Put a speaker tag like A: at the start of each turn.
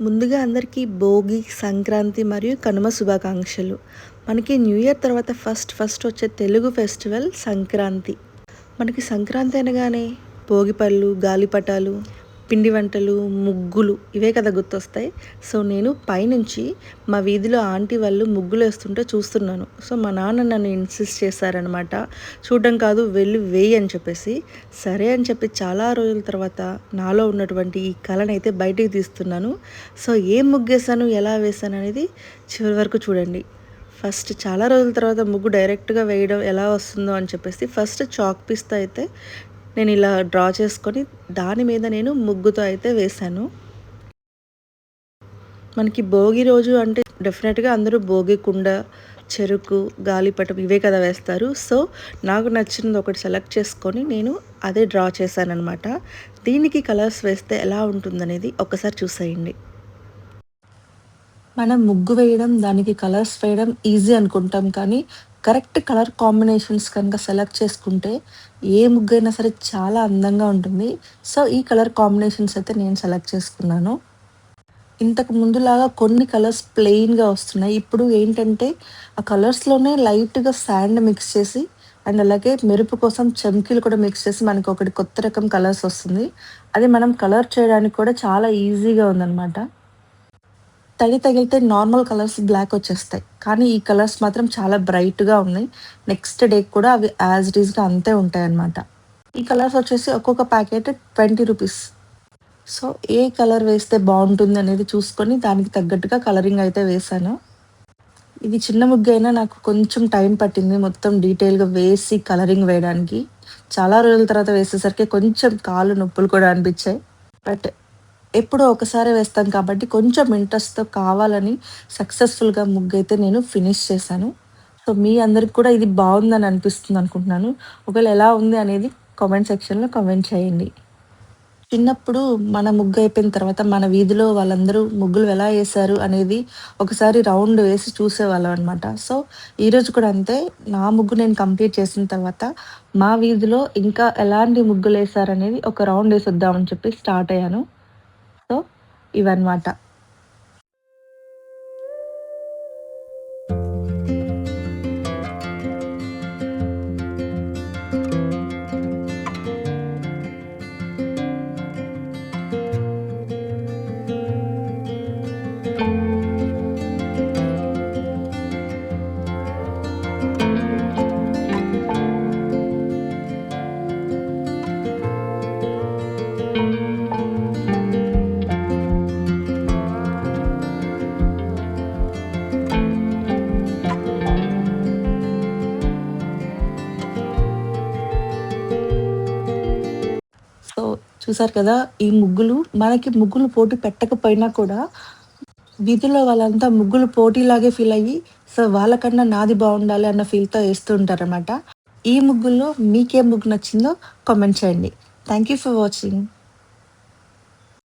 A: ముందుగా అందరికీ భోగి సంక్రాంతి మరియు కనుమ శుభాకాంక్షలు. మనకి న్యూ ఇయర్ తర్వాత ఫస్ట్ ఫస్ట్ వచ్చే తెలుగు ఫెస్టివల్ సంక్రాంతి. మనకి సంక్రాంతి అనగానే భోగి పళ్ళు గాలిపటాలు పిండి వంటలు ముగ్గులు ఇవే కదా గుర్తొస్తాయి. సో నేను పైనుంచి మా వీధిలో ఆంటీ వాళ్ళు ముగ్గులు వేస్తుంటే చూస్తున్నాను. సో మా నాన్న నన్ను ఇన్సిస్ట్ చేశారనమాట చూడడం కాదు వెళ్ళి వేయి అని చెప్పేసి. సరే అని చెప్పి చాలా రోజుల తర్వాత నాలో ఉన్నటువంటి ఈ కళను అయితే బయటికి తీస్తున్నాను. సో ఏం ముగ్గేసాను ఎలా వేసాను అనేది చివరి వరకు చూడండి. ఫస్ట్ చాలా రోజుల తర్వాత ముగ్గు డైరెక్ట్గా వేయడం ఎలా వస్తుందో అని చెప్పేసి ఫస్ట్ చాక్ పీస్తో అయితే నేను ఇలా డ్రా చేసుకొని దాని మీద నేను ముగ్గుతో అయితే వేశాను. మనకి భోగి రోజు అంటే డెఫినెట్గా అందరూ భోగి కుండ చెరుకు గాలిపటం ఇవే కదా వేస్తారు. సో నాకు నచ్చినది ఒకటి సెలెక్ట్ చేసుకొని నేను అదే డ్రా చేశాను అనమాట దీనికి కలర్స్ వేస్తే ఎలా ఉంటుందనేది ఒకసారి చూసేయండి. మనం ముగ్గు వేయడం దానికి కలర్స్ వేయడం ఈజీ అనుకుంటాం కానీ కరెక్ట్ కలర్ కాంబినేషన్స్ కనుక సెలెక్ట్ చేసుకుంటే ఏ ముగ్గు అయినా సరే చాలా అందంగా ఉంటుంది. సో ఈ కలర్ కాంబినేషన్స్ అయితే నేను సెలెక్ట్ చేసుకున్నాను. ఇంతకు ముందులాగా కొన్ని కలర్స్ ప్లెయిన్గా వస్తున్నాయి. ఇప్పుడు ఏంటంటే ఆ కలర్స్లోనే లైట్గా శాండ్ మిక్స్ చేసి అండ్ అలాగే మెరుపు కోసం చమ్కీలు కూడా మిక్స్ చేసి మనకి ఒకటి కొత్త రకం కలర్స్ వస్తుంది. అది మనం కలర్ చేయడానికి కూడా చాలా ఈజీగా ఉందన్నమాట. తడి తగిలితే నార్మల్ కలర్స్ బ్లాక్ వచ్చేస్తాయి. కానీ ఈ కలర్స్ మాత్రం చాలా బ్రైట్గా ఉన్నాయి. నెక్స్ట్ డే కూడా అవి యాజ్ ఇట్ ఈస్గా అంతే ఉంటాయి అన్నమాట ఈ కలర్స్ వచ్చేసి ఒక్కొక్క ప్యాకెట్ ట్వంటీ రూపీస్ సో ఏ కలర్ వేస్తే బాగుంటుంది అనేది చూసుకొని దానికి తగ్గట్టుగా కలరింగ్ అయితే వేశాను. ఇది చిన్న ముగ్గు అయినా నాకు కొంచెం టైం పట్టింది మొత్తం డీటెయిల్గా వేసి కలరింగ్ వేయడానికి. చాలా రోజుల తర్వాత వేసేసరికి కొంచెం కాళ్ళు నొప్పులు కూడా అనిపించాయి. బట్ ఎప్పుడో ఒకసారి వేస్తాం కాబట్టి కొంచెం ఇంట్రెస్ట్తో కావాలని సక్సెస్ఫుల్గా ముగ్గు అయితే నేను ఫినిష్ చేశాను. సో మీ అందరికి కూడా ఇది బాగుందని అనిపిస్తుంది అనుకుంటున్నాను. ఒకవేళ ఎలా ఉంది అనేది కామెంట్ సెక్షన్లో కామెంట్ చేయండి. చిన్నప్పుడు మన ముగ్గు అయిపోయిన తర్వాత మన వీధిలో వాళ్ళందరూ ముగ్గులు ఎలా వేశారు అనేది ఒకసారి రౌండ్ వేసి చూసేవాళ్ళం అనమాట సో ఈరోజు కూడా అంతే నా ముగ్గు నేను కంప్లీట్ చేసిన తర్వాత మా వీధిలో ఇంకా ఎలాంటి ముగ్గులు వేశారు అనేది ఒక రౌండ్ వేసి వద్దామని చెప్పి స్టార్ట్ అయ్యాను. ఇవన్నమాట. సో చూసారు కదా ఈ ముగ్గులు మనకి ముగ్గులు పోటీ పెట్టకపోయినా కూడా వీధిలో వాళ్ళంతా ముగ్గులు పోటీలాగే ఫీల్ అయ్యి సో వాళ్ళకన్నా నాది బాగుండాలి అన్న ఫీల్తో వేస్తూ ఉంటారనమాట ఈ ముగ్గుల్లో మీకే ముగ్గు నచ్చిందో కామెంట్ చేయండి. Thank you for watching.